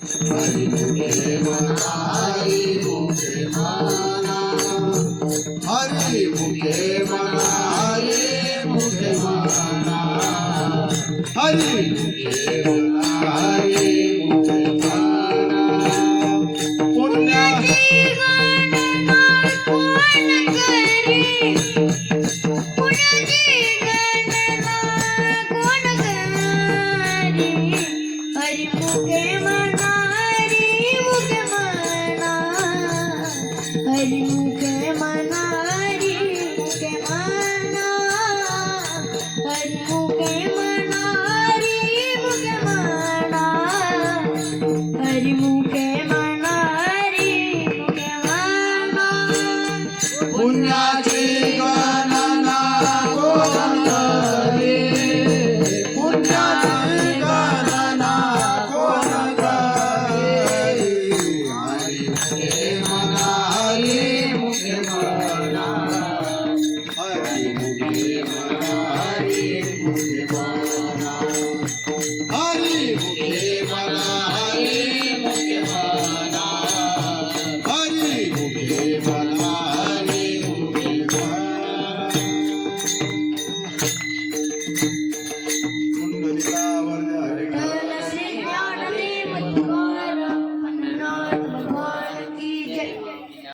हरी मुखे मना हरी मुखे मना हरी मुखे मना हरी मुखे पुण्य हरी मुखे मना हरी मुखे हरी मुखे पुण्याची गणना कोण पुण्याची गणना कोण हरी मुखे हरी मुखे हरी मुखे thank you